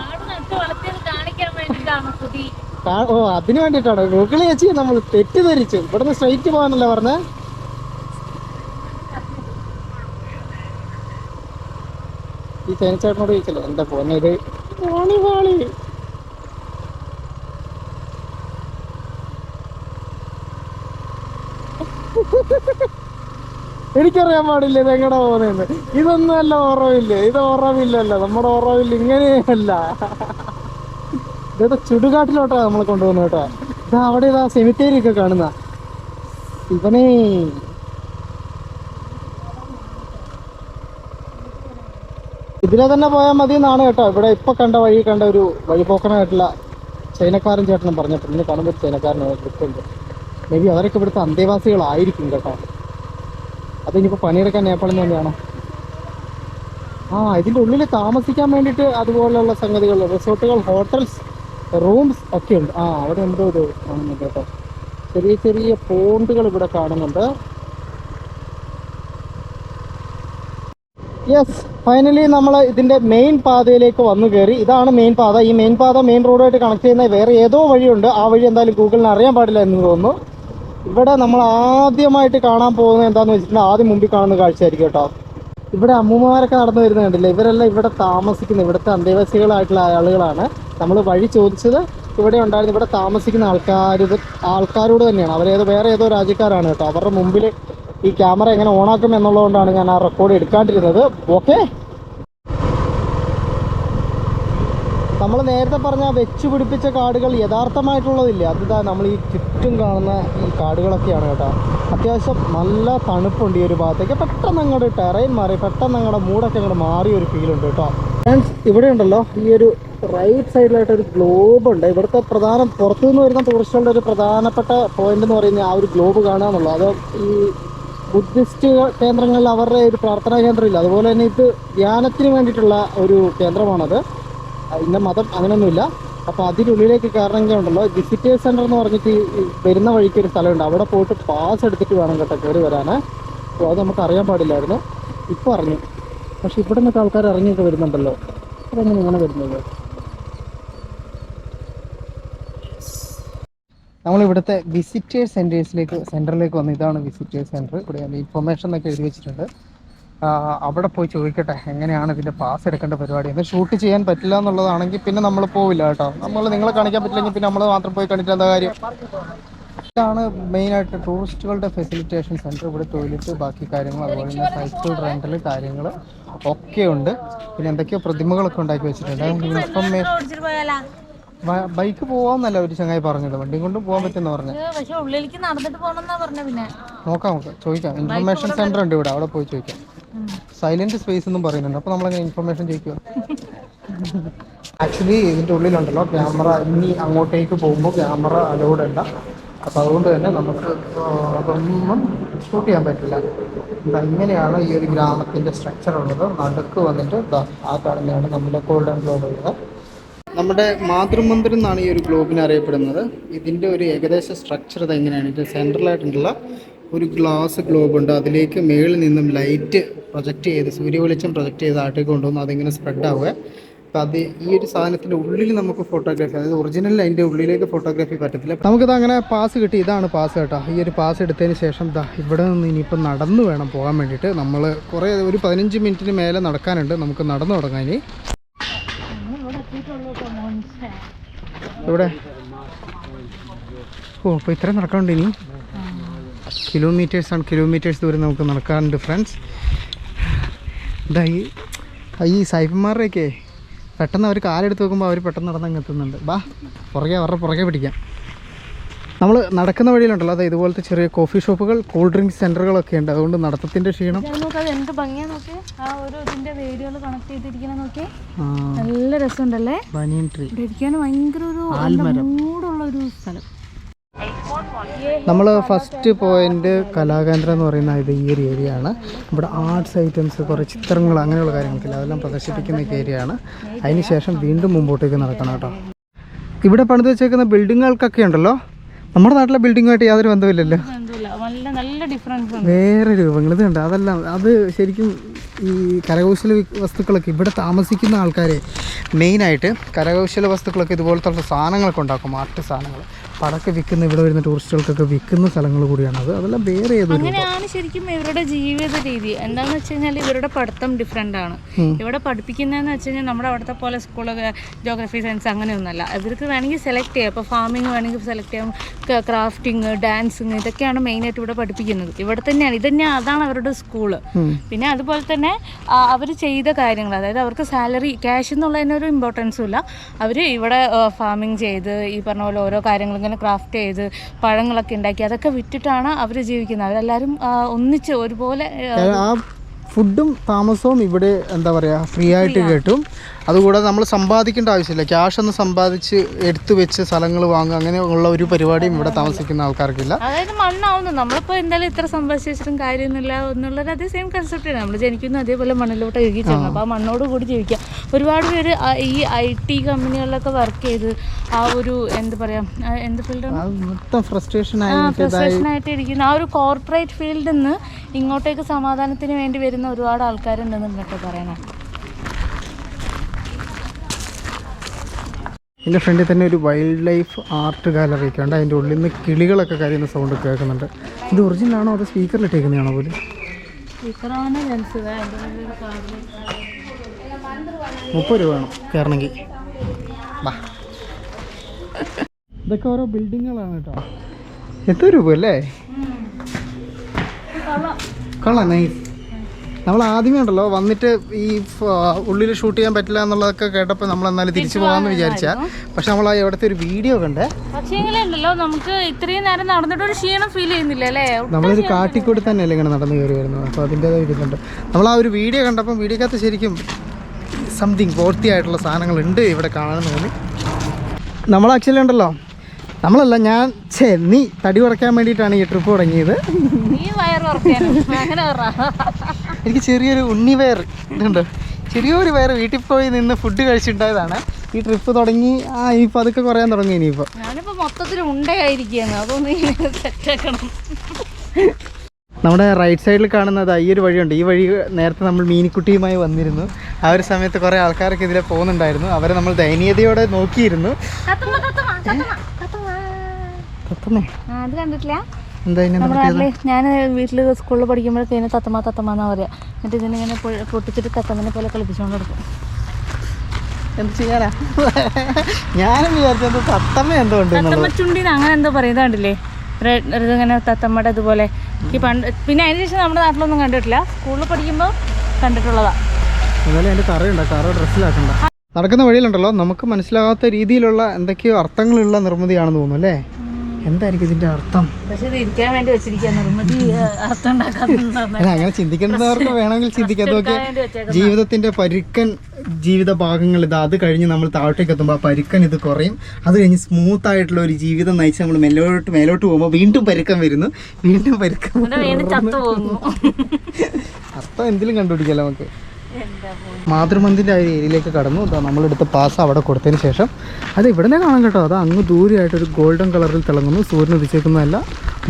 Speaker 3: ആട് നട്ട് വളർത്തിയത് കാണിക്കാൻ വേണ്ടിയിട്ടാണ് പുതി
Speaker 1: കാ- ഓ അതിന് വേണ്ടിയിട്ടാണ്. ഗൂഗിൾ ചേച്ചി നമ്മൾ തെറ്റിദ്ധരിച്ചു. ഇവിടുന്ന് സ്ട്രൈറ്റ് പോകാനല്ലേ പറഞ്ഞേ? ഈ തേനച്ചാട്ടിനോട് ചോദിച്ചല്ലേ എന്താ പോന്നത് വാളി എനിക്കറിയാൻ പാടില്ല ഇത് എങ്ങടെ പോകുന്നതെന്ന്. ഇതൊന്നും അല്ല ഓറവില്ല ഇത് ഓർമ്മയില്ലല്ലോ. നമ്മുടെ ഓറവില്ല ഇങ്ങനെയല്ല ഇതേതോ ചുടുകാട്ടിലോട്ടാ നമ്മളെ കൊണ്ടുപോകുന്നത് കേട്ടോ. ഇതാ അവിടെ ഇതാ സെമിത്തേരി ഒക്കെ കാണുന്ന. ഇവനേ. ഇതിലെ തന്നെ പോയാൽ മതി എന്നാണ് കേട്ടോ. ഇവിടെ ഇപ്പൊ കണ്ട വഴി കണ്ട ഒരു വഴിപോക്കനായിട്ടുള്ള ചൈനക്കാരൻ ചേട്ടനും പറഞ്ഞപ്പോൾ ഇന്ന് കാണുമ്പോൾ ചൈനക്കാരൻ ഉണ്ട് മേ ബി അവരൊക്കെ ഇവിടുത്തെ അന്തേവാസികളായിരിക്കും കേട്ടോ. അതിനിപ്പോൾ പണിയെടുക്കാൻ നേപ്പാളിൽ നിന്ന് തന്നെയാണോ? ആ ഇതിന്റെ ഉള്ളിൽ താമസിക്കാൻ വേണ്ടിയിട്ട് അതുപോലെയുള്ള സംഗതികൾ റിസോർട്ടുകൾ ഹോട്ടൽസ് റൂംസ് ഒക്കെ ഉണ്ട്. ആ അവിടെ എന്തോ ഒരു കാണുന്നുണ്ട് കേട്ടോ. ചെറിയ ചെറിയ പോണ്ടുകൾ ഇവിടെ കാണുന്നുണ്ട്. യെസ് ഫൈനലി നമ്മൾ ഇതിന്റെ മെയിൻ പാതയിലേക്ക് വന്നു കയറി. ഇതാണ് മെയിൻ പാത. ഈ മെയിൻ പാത മെയിൻ റോഡായിട്ട് കണക്ട് ചെയ്യുന്ന വേറെ ഏതോ വഴിയുണ്ട്. ആ വഴി എന്തായാലും ഗൂഗിളിന് അറിയാൻ പാടില്ല എന്ന് തോന്നുന്നു. ഇവിടെ നമ്മൾ ആദ്യമായിട്ട് കാണാൻ പോകുന്നത് എന്താണെന്ന് വെച്ചിട്ടുണ്ടെങ്കിൽ ആദ്യം മുമ്പിൽ കാണുന്ന കാഴ്ചയായിരിക്കും കേട്ടോ. ഇവിടെ അമ്മൂമ്മമാരൊക്കെ നടന്നു വരുന്നത് കണ്ടില്ലേ? ഇവരെല്ലാം ഇവിടെ താമസിക്കുന്ന ഇവിടുത്തെ അന്തേവാസികളായിട്ടുള്ള ആളുകളാണ്. നമ്മൾ വഴി ചോദിച്ചത് ഇവിടെ ഉണ്ടായിരുന്ന ഇവിടെ താമസിക്കുന്ന ആൾക്കാർ ആൾക്കാരോട് തന്നെയാണ്. അവരേതോ വേറെ ഏതോ രാജ്യക്കാരാണ് കേട്ടോ. അവരുടെ മുമ്പിൽ ഈ ക്യാമറ എങ്ങനെ ഓണാക്കും എന്നുള്ളതുകൊണ്ടാണ് ഞാൻ ആ റെക്കോർഡ് എടുക്കാണ്ടിരുന്നത്. ഓക്കെ നമ്മൾ നേരത്തെ പറഞ്ഞ വെച്ച് പിടിപ്പിച്ച കാടുകൾ യഥാർത്ഥമായിട്ടുള്ളതില്ല. അതിതാ നമ്മൾ ഈ ചുറ്റും കാണുന്ന ഈ കാടുകളൊക്കെയാണ് കേട്ടോ. അത്യാവശ്യം നല്ല തണുപ്പുണ്ട് ഈ ഒരു ഭാഗത്തേക്ക്. പെട്ടെന്ന് അങ്ങോട്ട് ടെറൈൻ മാറി പെട്ടെന്ന് അങ്ങോട്ട് മൂടൊക്കെ അങ്ങോട്ട് മാറിയ ഒരു ഫീൽ ഉണ്ട് കേട്ടോ. ഫ്രണ്ട്സ് ഇവിടെ ഉണ്ടല്ലോ ഈ ഒരു റൈറ്റ് സൈഡിലായിട്ട് ഒരു ഗ്ലോബ് ഉണ്ട്. ഇവിടുത്തെ പ്രധാന പുറത്തു നിന്ന് വരുന്ന ടൂറിസ്റ്റുകളുടെ ഒരു പ്രധാനപ്പെട്ട പോയിന്റ് എന്ന് പറയുന്നത് ആ ഒരു ഗ്ലോബ് കാണുക അത് ഈ ബുദ്ധിസ്റ്റ് കേന്ദ്രങ്ങളിൽ അവരുടെ ഒരു പ്രാർത്ഥനാ കേന്ദ്രമില്ല. അതുപോലെ തന്നെ ഇത് ധ്യാനത്തിന് വേണ്ടിയിട്ടുള്ള ഒരു കേന്ദ്രമാണത്. ഇന്ന മതം അങ്ങനെയൊന്നുമില്ല. അപ്പോൾ അതിനുള്ളിലേക്ക് കയറണമെങ്കിൽ ഉണ്ടല്ലോ വിസിറ്റേഴ്സ് സെന്റർ എന്ന് പറഞ്ഞിട്ട് വരുന്ന വഴിക്ക് ഒരു സ്ഥലമുണ്ട്. അവിടെ പോയിട്ട് പാസ് എടുത്തിട്ട് വേണം കേട്ടോ കയറി വരാൻ അപ്പോൾ അത് നമുക്ക് അറിയാൻ പാടില്ലായിരുന്നു. ഇപ്പോൾ അറിഞ്ഞു. പക്ഷെ ഇവിടെ നിന്നൊക്കെ ആൾക്കാർ ഇറങ്ങിയൊക്കെ വരുന്നുണ്ടല്ലോ. അതെങ്ങനെ ഇങ്ങനെ വരുന്നത്. നമ്മൾ ഇവിടുത്തെ വിസിറ്റേഴ്സ് സെന്റേഴ്സിലേക്ക് സെന്ററിലേക്ക് വന്നു. ഇതാണ് വിസിറ്റേഴ്സ് സെന്റർ ഇവിടെ ഇൻഫർമേഷൻ എന്നൊക്കെ എഴുതി വെച്ചിട്ടുണ്ട്. അവിടെ പോയി ചോദിക്കട്ടെ എങ്ങനെയാണ് ഇതിന്റെ പാസ് എടുക്കേണ്ട പരിപാടി? എന്ന് ഷൂട്ട് ചെയ്യാൻ പറ്റില്ല എന്നുള്ളതാണെങ്കിൽ പിന്നെ നമ്മൾ പോവില്ല കേട്ടോ. നമ്മൾ നിങ്ങളെ കാണിക്കാൻ പറ്റില്ലെങ്കിൽ പിന്നെ നമ്മൾ മാത്രം പോയി കണ്ടിട്ട് എന്താ കാര്യം? ഇതാണ് മെയിനായിട്ട് ടൂറിസ്റ്റുകളുടെ ഫെസിലിറ്റേഷൻ സെന്റർ ഇവിടെ ടോയ്ലറ്റ് ബാക്കി കാര്യങ്ങൾ അതുപോലെ തന്നെ സൈക്കിൾ റെന്റൽ കാര്യങ്ങൾ ഒക്കെ ഉണ്ട്. പിന്നെ എന്തൊക്കെയോ പ്രതിമകളൊക്കെ ഉണ്ടാക്കി വെച്ചിട്ടുണ്ട്. ബൈക്ക് പോവാന്നല്ല ഒരു ചങ്ങായി പറഞ്ഞത്. വണ്ടിയും കൊണ്ടും പോകാൻ പറ്റുന്ന പറഞ്ഞു. നോക്കാം നമുക്ക് ചോദിക്കാം. ഇൻഫർമേഷൻ സെന്റർ ഉണ്ട് ഇവിടെ. അവിടെ പോയി ചോദിക്കാം. സൈലന്റ് സ്പേസ് എന്നും പറയുന്നുണ്ട്. അപ്പോൾ നമ്മളങ്ങനെ ഇൻഫർമേഷൻ ചോദിക്കുക ആക്ച്വലി ഇതിന്റെ ഉള്ളിലുണ്ടല്ലോ ക്യാമറ ഇനി അങ്ങോട്ടേക്ക് പോകുമ്പോൾ ക്യാമറ അലോഡ് അല്ല. അപ്പോൾ അതുകൊണ്ട് തന്നെ നമുക്ക് അതൊന്നും ഷൂട്ട് ചെയ്യാൻ പറ്റില്ല. ഇതാ ഇങ്ങനെയാണ് ഈ ഒരു ഗ്രാമത്തിന്റെ സ്ട്രക്ചർ ഉള്ളത്. നടുക്ക് വന്നിട്ട് ആ കാണുന്നതാണ് നമ്മുടെ ഗോൾഡൻ ഗ്ലോബ് ഉള്ളത്. നമ്മുടെ മാതൃമന്ദിരം എന്നാണ് ഈ ഒരു ഗ്ലോബിനെ അറിയപ്പെടുന്നത്. ഇതിന്റെ ഒരു ഏകദേശ സ്ട്രക്ചർ ഇത് എങ്ങനെയാണ് ഇത് സെൻട്രലായിട്ടുള്ള ഒരു ഗ്ലാസ് ഗ്ലോബ് ഉണ്ട്. അതിലേക്ക് മേളിൽ നിന്നും ലൈറ്റ് പ്രൊജക്റ്റ് ചെയ്ത് സൂര്യവെളിച്ചം പ്രൊജക്റ്റ് ചെയ്ത് ആട്ടേക്ക് കൊണ്ടുവന്ന് അതിങ്ങനെ സ്പ്രെഡ് ആവുക. അപ്പോൾ അത് ഈ ഒരു സാധനത്തിന്റെ ഉള്ളിൽ നമുക്ക് ഫോട്ടോഗ്രാഫി അതായത് ഒറിജിനൽ അതിന്റെ ഉള്ളിലേക്ക് ഫോട്ടോഗ്രാഫി പറ്റത്തില്ല. നമുക്കിത് അങ്ങനെ പാസ് കിട്ടി. ഇതാണ് പാസ് കേട്ടോ. ഈ ഒരു പാസ് എടുത്തതിന് ശേഷം ദാ ഇവിടെ നിന്ന് ഇനിയിപ്പോൾ നടന്നു വേണം പോകാൻ വേണ്ടിയിട്ട്. നമ്മൾ കുറേ ഒരു പതിനഞ്ച് മിനിറ്റിന് മേലെ നടക്കാനുണ്ട്. നമുക്ക് നടന്നു തുടങ്ങാൻ ഇനി.
Speaker 3: ഇവിടെ
Speaker 1: ഓ അപ്പോൾ ഇത്രയും നടക്കാനുണ്ട് ഇനി. കിലോമീറ്റേഴ്സ് ആണ് കിലോമീറ്റേഴ്സ് ദൂരം നമുക്ക് നടക്കാറുണ്ട് ഫ്രണ്ട്സ് ഇതാ ഈ ഈ സൈഫന്മാരുടെയൊക്കെ പെട്ടെന്ന് അവർ കാലെടുത്ത് നോക്കുമ്പോൾ അവർ പെട്ടെന്ന് നടന്നങ്ങ് എത്തുന്നുണ്ട്. ബാ പുറകെ അവരുടെ പുറകെ പിടിക്കാം. നമ്മൾ നടക്കുന്ന വഴിയിലുണ്ടല്ലോ അതെ ഇതുപോലത്തെ ചെറിയ കോഫി ഷോപ്പുകൾ കൂൾ ഡ്രിങ്ക്സ് സെന്ററുകളൊക്കെ ഉണ്ട്. അതുകൊണ്ട് നടത്തത്തിന്റെ ക്ഷീണം.
Speaker 3: എന്ത് ഭംഗിയാ നോക്കി. ആ ഒരു വേരുകൾ കണക്ട് ചെയ്തിരിക്കണ നോക്കി. നല്ല രസമുണ്ടല്ലേ?
Speaker 1: ബനിയൻ ട്രീ
Speaker 3: ഇരിക്കാൻ ഭയങ്കര ഒരു. മൂടുള്ള ഒരു സ്ഥലം.
Speaker 1: നമ്മൾ ഫസ്റ്റ് പോയിന്റ് കലാകേന്ദ്രം എന്ന് പറയുന്ന ഇത് ഈ ഒരു ഏരിയ ആണ്. ഇവിടെ ആർട്സ് ഐറ്റംസ് കുറേ ചിത്രങ്ങൾ അങ്ങനെയുള്ള കാര്യങ്ങൾക്കില്ല അതെല്ലാം പ്രദർശിപ്പിക്കുന്ന ഏരിയ ആണ്. അതിന് ശേഷം വീണ്ടും മുമ്പോട്ടേക്ക് നടക്കണം കേട്ടോ. ഇവിടെ പണിത് വെച്ചേക്കുന്ന ബിൽഡിങ്ങുകൾക്കൊക്കെ ഉണ്ടല്ലോ. നമ്മുടെ നാട്ടിലെ ബിൽഡിങ്ങുമായിട്ട് യാതൊരു ബന്ധമില്ലല്ലോ വേറെ രൂപങ്ങൾ ഇത് ഉണ്ട് അതെല്ലാം അത് ശരിക്കും ഈ കരകൗശല വസ്തുക്കളൊക്കെ ഇവിടെ താമസിക്കുന്ന ആൾക്കാരെ മെയിനായിട്ട് കരകൗശല വസ്തുക്കളൊക്കെ ഇതുപോലത്തെ സാധനങ്ങളൊക്കെ ഉണ്ടാക്കും. ആർട്ട് സാധനങ്ങൾ. പടക്കെ വിൽക്കുന്ന ഇവിടെ വരുന്ന ടൂറിസ്റ്റുകൾക്കൊക്കെ വിൽക്കുന്ന സ്ഥലങ്ങൾ കൂടിയാണത്. അത് അതെല്ലാം വേറെ
Speaker 3: അങ്ങനെയാണ് ശരിക്കും ഇവരുടെ ജീവിത രീതി. എന്താണെന്ന് വെച്ച് കഴിഞ്ഞാൽ ഇവരുടെ പഠിത്തം ഡിഫറെന്റ് ആണ്. ഇവിടെ പഠിപ്പിക്കുന്നതെന്ന് വെച്ച് കഴിഞ്ഞാൽ നമ്മുടെ അവിടുത്തെ പോലെ സ്കൂളൊക്കെ ജോഗ്രഫി സയൻസ് അങ്ങനെയൊന്നുമല്ല. ഇവർക്ക് വേണമെങ്കിൽ സെലക്ട് ചെയ്യാം. അപ്പോൾ ഫാമിംഗ് വേണമെങ്കിൽ സെലക്ട് ചെയ്യാം. ക്രാഫ്റ്റിംഗ് ഡാൻസിങ് ഇതൊക്കെയാണ് മെയിനായിട്ട് ഇവിടെ പഠിപ്പിക്കുന്നത്. ഇവിടെ തന്നെയാണ്. ഇത് തന്നെ അതാണ് അവരുടെ സ്കൂൾ പിന്നെ അതുപോലെ തന്നെ അവർ ചെയ്ത കാര്യങ്ങൾ. അതായത് അവർക്ക് സാലറി ക്യാഷ് എന്നുള്ളതിനൊരു ഇമ്പോർട്ടൻസും ഇല്ല. അവർ ഇവിടെ ഫാമിംഗ് ചെയ്ത് ഈ പറഞ്ഞ പോലെ ഓരോ കാര്യങ്ങൾ ഇങ്ങനെ ക്രാഫ്റ്റ് ചെയ്ത് പഴങ്ങളൊക്കെ ഉണ്ടാക്കി അതൊക്കെ വിറ്റിട്ടാണ് അവർ ജീവിക്കുന്നത്. അവരെല്ലാവരും ഒന്നിച്ച് ഒരുപോലെ
Speaker 1: ഫുഡും താമസവും ഇവിടെ എന്താ പറയുക ഫ്രീ ആയിട്ട് കിട്ടും. അതുകൂടാതെ നമ്മൾ സമ്പാദിക്കേണ്ട ആവശ്യമില്ല. ക്യാഷ് ഒന്ന് സമ്പാദിച്ച് എടുത്തു വെച്ച് സ്ഥലങ്ങൾ വാങ്ങുക അങ്ങനെയുള്ള ഒരു പരിപാടിയും ഇവിടെ താമസിക്കുന്ന ആൾക്കാർക്കില്ല.
Speaker 3: അതായത് മണ്ണാവുന്നു. നമ്മളിപ്പോൾ എന്തായാലും ഇത്ര സമ്പാദിച്ചു കാര്യമൊന്നുമില്ല എന്നുള്ളത് അതേ സെയിം കൺസെപ്റ്റാണ് നമ്മൾ ജനിക്കുന്നു അതേപോലെ മണ്ണിലോട്ട് ചെല്ലണം അപ്പോൾ ആ. മണ്ണോട് കൂടി ജീവിക്കാം ഒരുപാട് പേര് ഈ ഐ ടി കമ്പനികളിലൊക്കെ വർക്ക് ചെയ്ത് ആ ഒരു എന്താ പറയുക എന്ത് ഫീൽഡാണ്
Speaker 1: ഫ്രസ്ട്രേഷൻ
Speaker 3: ആയിട്ട് ഇരിക്കുന്ന ആ ഒരു കോർപ്പറേറ്റ് ഫീൽഡിൽ നിന്ന് ഇങ്ങോട്ടേക്ക് സമാധാനത്തിന് വേണ്ടി വരുന്ന ഒരുപാട് ആൾക്കാരുണ്ടെന്ന് കേട്ടോ പറയണേ.
Speaker 1: എന്റെ ഫ്രണ്ടിൽ തന്നെ ഒരു വൈൽഡ് ലൈഫ് ആർട്ട് ഗാലറി ഒക്കെ ഉണ്ട്. അതിന്റെ ഉള്ളിൽ നിന്ന് കിളികളൊക്കെ കരയുന്ന സൗണ്ട് കേൾക്കുന്നുണ്ട്. ഇത് ഒറിജിനൽ ആണോ അതോ സ്പീക്കറിൽ ഇട്ടേക്കുന്നതാണോ പോലും? മുപ്പത് രൂപ വേണം കയറണമെങ്കിൽ. ബാ. ഇതൊക്കെ ഓരോ ബിൽഡിങ്ങുകളാണ് കേട്ടോ. എത്ര രൂപ അല്ലേ കൊള്ളാം. നൈസ് നമ്മൾ ആദ്യമേ ഉണ്ടല്ലോ വന്നിട്ട് ഈ ഉള്ളിൽ ഷൂട്ട് ചെയ്യാൻ പറ്റില്ല എന്നുള്ളതൊക്കെ കേട്ടപ്പോൾ നമ്മൾ എന്നാലും തിരിച്ചു പോകാമെന്ന് വിചാരിച്ച. പക്ഷെ നമ്മൾ ആ ഇവിടുത്തെ ഒരു വീഡിയോ കണ്ട്
Speaker 3: നമുക്ക് ഇത്രയും നേരം നടന്നിട്ട് ഒരു ക്ഷീണം ഫീൽ ചെയ്യുന്നില്ല അല്ലേ?
Speaker 1: നമ്മളൊരു കാട്ടിക്കൂടി തന്നെയല്ലേ ഇങ്ങനെ നടന്നു കയറി വരുന്നത്. അപ്പോൾ അതിന്റേതായ ഇതുണ്ട്. നമ്മൾ ആ ഒരു വീഡിയോ കണ്ടപ്പം വീഡിയോക്കകത്ത് ശരിക്കും സംതിങ് പൂർത്തിയായിട്ടുള്ള സാധനങ്ങളുണ്ട് ഇവിടെ കാണാൻ തോന്നി നമ്മൾ ആക്ച്വലി ഉണ്ടല്ലോ നമ്മളല്ല ഞാൻ ഛേ നീ തടി കുറയ്ക്കാൻ വേണ്ടിയിട്ടാണ് ഈ ട്രിപ്പ് തുടങ്ങിയത്.
Speaker 3: നീ വയറ് അങ്ങനെ
Speaker 1: എനിക്ക് ചെറിയൊരു ഉണ്ണി വയർ ഇതുണ്ട്. ചെറിയൊരു വയർ വീട്ടിൽ പോയി നിന്ന് ഫുഡ് കഴിച്ചിട്ടുണ്ടായതാണ്. ഈ ട്രിപ്പ് തുടങ്ങി ആ ഇനിയിപ്പോൾ അതൊക്കെ കുറയാൻ തുടങ്ങി ഇനിയിപ്പോൾ
Speaker 3: ഞാനിപ്പോൾ മൊത്തത്തിൽ ഉണ്ടയായിരിക്കുകയാണ്. അതൊന്ന് സെറ്റാക്കണം.
Speaker 1: നമ്മുടെ റൈറ്റ് സൈഡിൽ കാണുന്നത് ഈ ഒരു വഴിയുണ്ട്. ഈ വഴി നേരത്തെ നമ്മൾ മീനിക്കുട്ടിയുമായി വന്നിരുന്നു. ആ ഒരു സമയത്ത് കുറേ ആൾക്കാരൊക്കെ ഇതിലെ പോകുന്നുണ്ടായിരുന്നു. അവരെ നമ്മൾ ദയനീയതയോടെ നോക്കിയിരുന്നു.
Speaker 3: അത് കണ്ടിട്ടില്ല. നമ്മുടെ നാട്ടിൽ ഞാൻ വീട്ടിൽ സ്കൂളിൽ പഠിക്കുമ്പോഴൊക്കെ ഇതിനെ തത്തമ്മ തത്തമ്മ എന്നാ പറയാ. എന്നിട്ട് ഇതിനെ ഇങ്ങനെ പൊട്ടിച്ചിട്ട് തത്തമ്മനെ പോലെ കളിപ്പിച്ചുകൊണ്ട് കൊടുക്കും
Speaker 1: എന്ത് ചെയ്യാനാ? ഞാനും വിചാരിച്ചത് തത്തമ്മ എന്തോ ഉണ്ട്
Speaker 3: തത്തമ്മ ചുണ്ടിന് അങ്ങനെ എന്തോ പറയുന്നത് കണ്ടില്ലേ? ഇങ്ങനെ ഇതിങ്ങനെ തത്തമ്മയുടെ ഇതുപോലെ. ഈ പണ്ട് പിന്നെ അതിന് ശേഷം നമ്മുടെ നാട്ടിലൊന്നും കണ്ടിട്ടില്ല. സ്കൂളിൽ പഠിക്കുമ്പോൾ കണ്ടിട്ടുള്ളതാ.
Speaker 1: എന്നാലും എന്റെ കറയുണ്ട് കറ ഡ്രസ്സിലാക്കണ്ട. നടക്കുന്ന വഴിയിലുണ്ടല്ലോ. നമുക്ക് മനസ്സിലാകാത്ത രീതിയിലുള്ള എന്തൊക്കെയോ അർത്ഥങ്ങളുള്ള നിർമ്മിതിയാണെന്ന് തോന്നുന്നു അല്ലേ? എന്തായിരിക്കും ഇതിന്റെ അർത്ഥം? അങ്ങനെ ചിന്തിക്കുന്നവർക്ക് വേണമെങ്കിൽ ചിന്തിക്കാം അതൊക്കെ ജീവിതത്തിന്റെ പരുക്കൻ ജീവിത ഭാഗങ്ങൾ ഇത് അത് കഴിഞ്ഞ് നമ്മൾ താഴോട്ടേക്ക് എത്തുമ്പോൾ ആ പരുക്കൻ ഇത് കുറയും. അത് കഴിഞ്ഞ് സ്മൂത്ത് ആയിട്ടുള്ള ഒരു ജീവിതം നയിച്ച് നമ്മൾ മേലോട്ട് മേലോട്ട് പോകുമ്പോൾ വീണ്ടും പരുക്കം വരുന്നു. വീണ്ടും പരുക്കം അർത്ഥം എന്തിലും കണ്ടുപിടിക്കാലോ നമുക്ക്.
Speaker 3: എന്താ
Speaker 1: മാതൃമന്ദിന്റെ ആ ഒരു ഏരിയയിലേക്ക് കടന്നു. നമ്മളെടുത്ത പാസ് അവിടെ കൊടുത്തതിന് ശേഷം അത് ഇവിടെ നിന്നേ കാണാം കേട്ടോ. അത് അങ്ങ് ദൂരെയായിട്ടൊരു ഗോൾഡൻ കളറിൽ തിളങ്ങുന്നു. സൂര്യൻ ഉദിച്ചേക്കുന്നതല്ല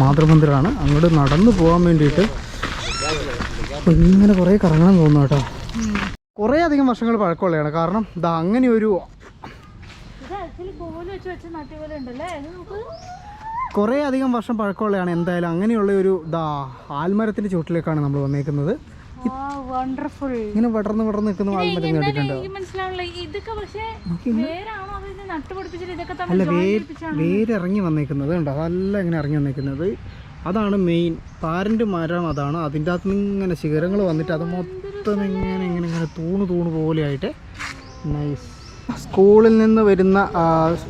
Speaker 1: മാതൃമന്ദിരമാണ് അങ്ങോട്ട് നടന്നു പോകാൻ വേണ്ടിയിട്ട് ഇങ്ങനെ കുറേ കറങ്ങണം തോന്നുന്നു കേട്ടോ. കുറേ അധികം വർഷങ്ങൾ പഴക്കമുള്ളതാണ്. കാരണം ഇതാ അങ്ങനെ ഒരു കുറേ അധികം വർഷം പഴക്കമുള്ളതാണ്. എന്തായാലും അങ്ങനെയുള്ള ഒരു ദാ ആൽമരത്തിന്റെ ചുവട്ടിലേക്കാണ് നമ്മൾ വന്നേക്കുന്നത്. ഇങ്ങനെ പടർന്ന് പടർന്ന് നിൽക്കുന്ന വാൽമരം കണ്ടിട്ടുണ്ടോ? അല്ല വേര് വേരിറങ്ങി വന്നേക്കുന്നത് കണ്ടോ? അതല്ല ഇങ്ങനെ ഇറങ്ങി വന്നേക്കുന്നത്. അതാണ് മെയിൻ പാരന്റ് മരം അതാണ്. അതിന്റെ അകത്ത് നിന്ന് ഇങ്ങനെ ശിഖരങ്ങൾ വന്നിട്ട് അത് മൊത്തം ഇങ്ങനെ ഇങ്ങനെ ഇങ്ങനെ തൂണു തൂണ് പോലെയായിട്ട് നൈസ് സ്കൂളിൽ നിന്ന് വരുന്ന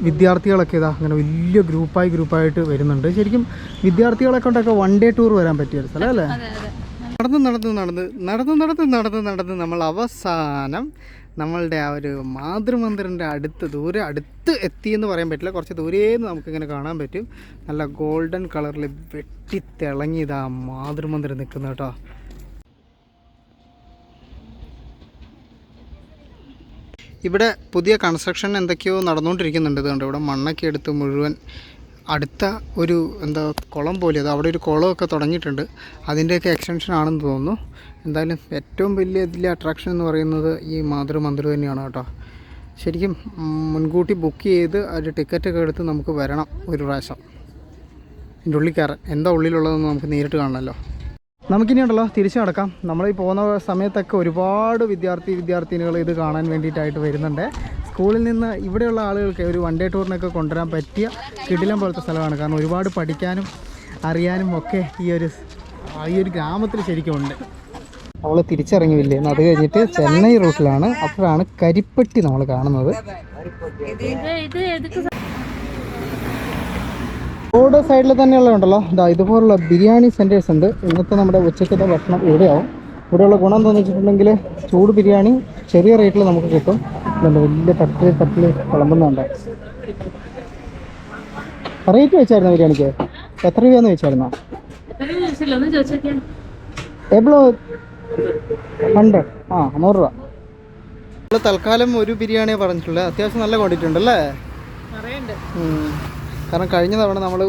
Speaker 1: വിദ്യാർത്ഥികളൊക്കെ ഇതാ അങ്ങനെ വലിയ ഗ്രൂപ്പായി ഗ്രൂപ്പായിട്ട് വരുന്നുണ്ട്. ശരിക്കും വിദ്യാർത്ഥികളെ കൊണ്ടൊക്കെ വൺ ഡേ ടൂർ വരാൻ പറ്റിയ ഒരു സ്ഥലം അല്ലേ? നടന്ന് നടന്ന് നടന്ന് നടന്ന് നടന്ന് നടന്ന് നടന്ന് നമ്മൾ അവസാനം നമ്മളുടെ ആ ഒരു മാതൃമന്ദിറിന്റെ അടുത്ത് ദൂരെ അടുത്ത് എത്തിയെന്ന് പറയാൻ പറ്റില്ല. കുറച്ച് ദൂരേന്ന് നമുക്കിങ്ങനെ കാണാൻ പറ്റും. നല്ല ഗോൾഡൻ കളറിൽ വെട്ടി ആ മാതൃമന്ദിരം നിൽക്കുന്ന കേട്ടോ. ഇവിടെ പുതിയ കൺസ്ട്രക്ഷൻ എന്തൊക്കെയോ നടന്നുകൊണ്ടിരിക്കുന്നുണ്ട്. ഇതുകൊണ്ട് ഇവിടെ മണ്ണൊക്കെ എടുത്ത് മുഴുവൻ അടുത്ത ഒരു എന്താ കുളം പോലെ അത് അവിടെ ഒരു കുളമൊക്കെ തുടങ്ങിയിട്ടുണ്ട്. അതിന്റെയൊക്കെ എക്സ്റ്റൻഷൻ ആണെന്ന് തോന്നുന്നു. എന്തായാലും ഏറ്റവും വലിയ ഇതിലെ അട്രാക്ഷൻ എന്ന് പറയുന്നത് ഈ മാതൃമന്ദിർ തന്നെയാണ് കേട്ടോ. ശരിക്കും മുൻകൂട്ടി ബുക്ക് ചെയ്ത് ഒരു ടിക്കറ്റൊക്കെ എടുത്ത് നമുക്ക് വരണം ഒരു പ്രാവശ്യം. ഇതിന്റെ ഉള്ളിൽ എന്താ ഉള്ളിലുള്ളതെന്ന് നമുക്ക് നേരിട്ട് കാണണമല്ലോ. നമുക്കിനി ഉണ്ടല്ലോ തിരിച്ചു നടക്കാം. നമ്മൾ ഈ പോകുന്ന സമയത്തൊക്കെ ഒരുപാട് വിദ്യാർത്ഥി വിദ്യാർത്ഥിനികൾ ഇത് കാണാൻ വേണ്ടിയിട്ടായിട്ട് വരുന്നുണ്ട്. സ്കൂളിൽ നിന്ന് ഇവിടെയുള്ള ആളുകൾക്ക് ഒരു വൺ ഡേ ടൂറിനൊക്കെ കൊണ്ടുവരാൻ പറ്റിയ കിടിലം പോലത്തെ സ്ഥലമാണ്. കാരണം ഒരുപാട് പഠിക്കാനും അറിയാനും ഒക്കെ ഈ ഒരു ഈ ഒരു ഗ്രാമത്തിൽ ശരിക്കും ഉണ്ട്. അവൾ തിരിച്ചിറങ്ങിയില്ലേ അത് കഴിഞ്ഞിട്ട് ചെന്നൈ റൂട്ടിലാണ്. അപ്പോഴാണ് കരിപ്പെട്ടി നമ്മൾ കാണുന്നത്. റോഡ് സൈഡിൽ തന്നെയുള്ള ഉണ്ടല്ലോ ഇതാ ഇതുപോലുള്ള ബിരിയാണി സെന്റേഴ്സ് ഉണ്ട്. ഇന്നത്തെ നമ്മുടെ ഉച്ചക്കത്തെ ഭക്ഷണം ഇവിടെയാവും. ഇവിടെയുള്ള ഗുണം എന്താണെന്ന് വെച്ചിട്ടുണ്ടെങ്കിൽ ചൂട് ബിരിയാണി ചെറിയ റേറ്റിൽ നമുക്ക് കിട്ടും. നല്ല വലിയ തട്ടിൽ തട്ടിൽ വിളമ്പുന്നുണ്ട്. റേറ്റ് വെച്ചായിരുന്നു ബിരിയാണിക്ക്? എത്ര രൂപയെന്ന് വെച്ചായിരുന്നോ? എബിളോ ഹൺഡ്രഡ് ആ നൂറ് രൂപ. നമ്മൾ തൽക്കാലം ഒരു ബിരിയാണിയെ പറഞ്ഞിട്ടുള്ളത് അത്യാവശ്യം നല്ല ക്വാണ്ടിറ്റി ഉണ്ടല്ലേ? കാരണം കഴിഞ്ഞ തവണ നമ്മൾ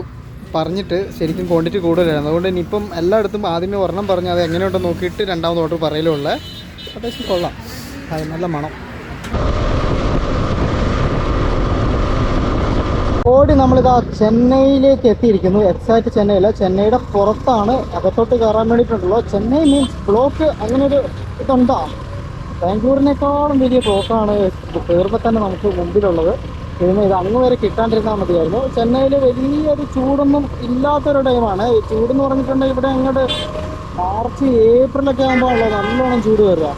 Speaker 1: പറഞ്ഞിട്ട് ശരിക്കും ക്വാണ്ടിറ്റി കൂടുതലായിരുന്നു. അതുകൊണ്ട് ഇനിയിപ്പം എല്ലായിടത്തും ആദ്യമേ ഒരെണ്ണം പറഞ്ഞ് അത് എങ്ങനെയുണ്ടെന്ന് നോക്കിയിട്ട് രണ്ടാമത് ഓർഡർ പറയലുള്ളത് അത്യാവശ്യം കൊള്ളാം. അത് നല്ല മണം. ഓടി നമ്മളിതാ ചെന്നൈയിലേക്ക് എത്തിയിരിക്കുന്നു. എക്സാക്ട് ചെന്നൈയില്ല ചെന്നൈയുടെ പുറത്താണ് അകത്തോട്ട് കയറാൻ വേണ്ടിയിട്ടുണ്ടല്ലോ. ചെന്നൈ മീൻസ് ബ്ലോക്ക് അങ്ങനെ ഒരു ഇതുണ്ടോ? ബാംഗ്ലൂരിനേക്കാളും വലിയ ബ്ലോക്കാണ് കയറുമ്പോൾ തന്നെ നമുക്ക് മുമ്പിലുള്ളത്. ഇതിന് ഇത് അങ്ങ് വരെ കിട്ടാണ്ടിരുന്നാൽ മതിയായിരുന്നു. ചെന്നൈയിൽ വലിയൊരു ചൂടൊന്നും ഇല്ലാത്തൊരു ടൈമാണ്. ചൂടെന്ന് പറഞ്ഞിട്ടുണ്ടെങ്കിൽ ഇവിടെ അങ്ങോട്ട് മാർച്ച് ഏപ്രിലൊക്കെ ആകുമ്പോഴാണല്ലോ നല്ലോണം ചൂട് വരിക.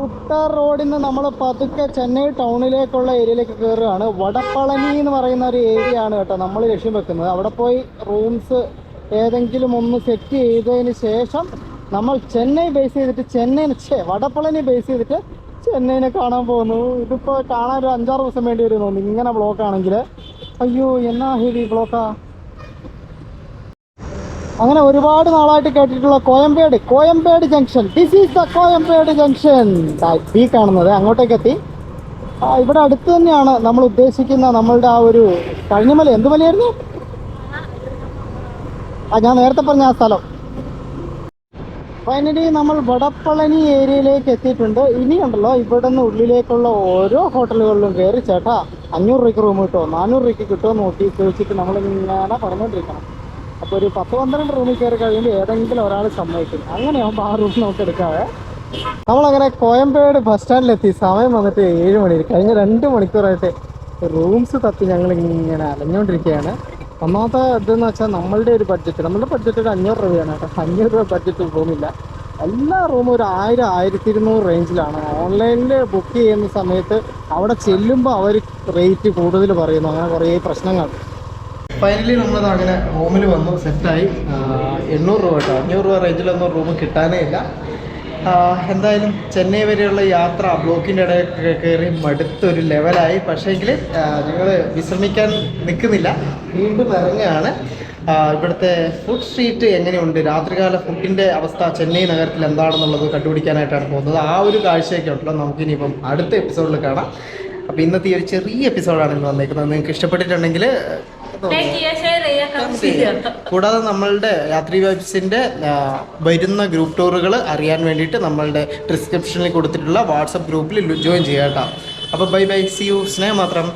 Speaker 1: ഔട്ടർ റോഡിൽ നിന്ന് നമ്മൾ പതുക്കെ ചെന്നൈ ടൗണിലേക്കുള്ള ഏരിയയിലേക്ക് കയറുകയാണ്. വടപ്പളനി എന്ന് പറയുന്ന ഒരു ഏരിയ ആണ് കേട്ടോ നമ്മൾ ലക്ഷ്യം വെക്കുന്നത്. അവിടെ പോയി റൂംസ് ഏതെങ്കിലും ഒന്ന് സെറ്റ് ചെയ്തതിന് ശേഷം നമ്മൾ ചെന്നൈ ബേസ് ചെയ്തിട്ട് ചെന്നൈ ഛേ വടപ്പളനി ബേസ് ചെയ്തിട്ട് ചെന്നൈനെ കാണാൻ പോകുന്നു. ഇതിപ്പോൾ കാണാൻ ഒരു അഞ്ചാറ് ദിവസം വേണ്ടി വരും തോന്നുന്നു ഇങ്ങനെ ബ്ലോക്ക് ആണെങ്കിൽ. അയ്യോ എന്നാ ഹെവി ബ്ലോക്കാ അങ്ങനെ ഒരുപാട് നാളായിട്ട് കേട്ടിട്ടുള്ള Koyambedu Koyambedu junction. This is the Koyambedu junction. ഈ കാണുന്നത്. അങ്ങോട്ടേക്ക് എത്തി. ഇവിടെ അടുത്ത് തന്നെയാണ് നമ്മൾ ഉദ്ദേശിക്കുന്ന നമ്മളുടെ ആ ഒരു കഴിഞ്ഞ മല എന്ത് മലയായിരുന്നു? ആ ഞാൻ നേരത്തെ പറഞ്ഞ ആ സ്ഥലം. ഫൈനലി നമ്മൾ വടപ്പളനി ഏരിയയിലേക്ക് എത്തിയിട്ടുണ്ട്. ഇനിയുണ്ടല്ലോ ഇവിടെ നിന്ന് ഉള്ളിലേക്കുള്ള ഓരോ ഹോട്ടലുകളിലും കയറി ചേട്ടാ അഞ്ഞൂറ് രൂപയ്ക്ക് റൂം കിട്ടുമോ നാനൂറ് രൂപയ്ക്ക് കിട്ടുമോ നോക്കി ചോദിച്ചിട്ട് നമ്മൾ നമ്മളിങ്ങനെ പറഞ്ഞുകൊണ്ടിരിക്കണം. അപ്പോൾ ഒരു പത്ത് പന്ത്രണ്ട് റൂമിൽ കയറി കഴിയുമ്പോൾ ഏതെങ്കിലും ഒരാൾ സമ്മതിക്കും. അങ്ങനെയാകുമ്പോൾ ആ റൂം നമുക്ക് എടുക്കാവേ. നമ്മളങ്ങനെ കോയമ്പേട് ബസ് സ്റ്റാൻഡിലെത്തി സമയം വന്നിട്ട് ഏഴ് മണി കഴിഞ്ഞ രണ്ട് മണിക്കൂറായിട്ട് റൂംസ് തപ്പി ഞങ്ങൾ ഇങ്ങനെ അലഞ്ഞുകൊണ്ടിരിക്കുകയാണ്. ഒന്നാമത്തെ ഇതെന്ന് വെച്ചാൽ നമ്മളുടെ ഒരു ബഡ്ജറ്റ് നമ്മളുടെ ബഡ്ജറ്റ് ഒരു അഞ്ഞൂറ് രൂപയാണ് കേട്ടോ. അഞ്ഞൂറ് രൂപ ബഡ്ജറ്റ് റൂമില്ല എല്ലാ റൂമും ഒരു ആയിരം ആയിരത്തി ഇരുന്നൂറ് റേഞ്ചിലാണ് ഓൺലൈനിൽ ബുക്ക് ചെയ്യുന്ന സമയത്ത് അവിടെ ചെല്ലുമ്പോൾ അവർ റേറ്റ് കൂടുതൽ പറയുന്നു. അങ്ങനെ കുറേ പ്രശ്നങ്ങൾ. ഫൈനലി നമ്മളത് അങ്ങനെ റൂമിൽ വന്നു. സെറ്റായി എണ്ണൂറ് രൂപ കേട്ടോ. അഞ്ഞൂറ് രൂപ റേഞ്ചിലൊന്നും റൂം കിട്ടാനേ ഇല്ല. എന്തായാലും ചെന്നൈ വരെയുള്ള യാത്ര ബ്ലോക്കിന്റെ ഇടയിൽ കയറി മടുത്തൊരു ലെവലായി പക്ഷേ പക്ഷേങ്കിൽ നിങ്ങൾ വിശ്രമിക്കാൻ നിൽക്കുന്നില്ല. വീണ്ടും ഇറങ്ങുകയാണ്. ഇവിടുത്തെ ഫുഡ് സ്ട്രീറ്റ് എങ്ങനെയുണ്ട്? രാത്രികാല ഫുഡിന്റെ അവസ്ഥ ചെന്നൈ നഗരത്തിൽ എന്താണെന്നുള്ളത് കണ്ടുപിടിക്കാനായിട്ടാണ് പോകുന്നത്. ആ ഒരു കാഴ്ചയൊക്കെ ഉണ്ടല്ലോ. നമുക്കിനിയിപ്പം അടുത്ത എപ്പിസോഡിൽ കാണാം. അപ്പോൾ ഇന്നത്തെ ഈ ഒരു ചെറിയ എപ്പിസോഡാണ് ഇന്ന് വന്നേക്കുന്നത്. നിങ്ങൾക്ക് ഇഷ്ടപ്പെട്ടിട്ടുണ്ടെങ്കിൽ കൂടാതെ നമ്മളുടെ യാത്രി വൈബ്സിന്റെ വരുന്ന ഗ്രൂപ്പ് ടൂറുകൾ അറിയാൻ വേണ്ടിയിട്ട് നമ്മളുടെ ഡിസ്ക്രിപ്ഷനിൽ കൊടുത്തിട്ടുള്ള വാട്സപ്പ് ഗ്രൂപ്പിൽ ജോയിൻ ചെയ്യാം കേട്ടോ. അപ്പോൾ ബൈ ബൈ സി യു സ്നേഹം മാത്രം.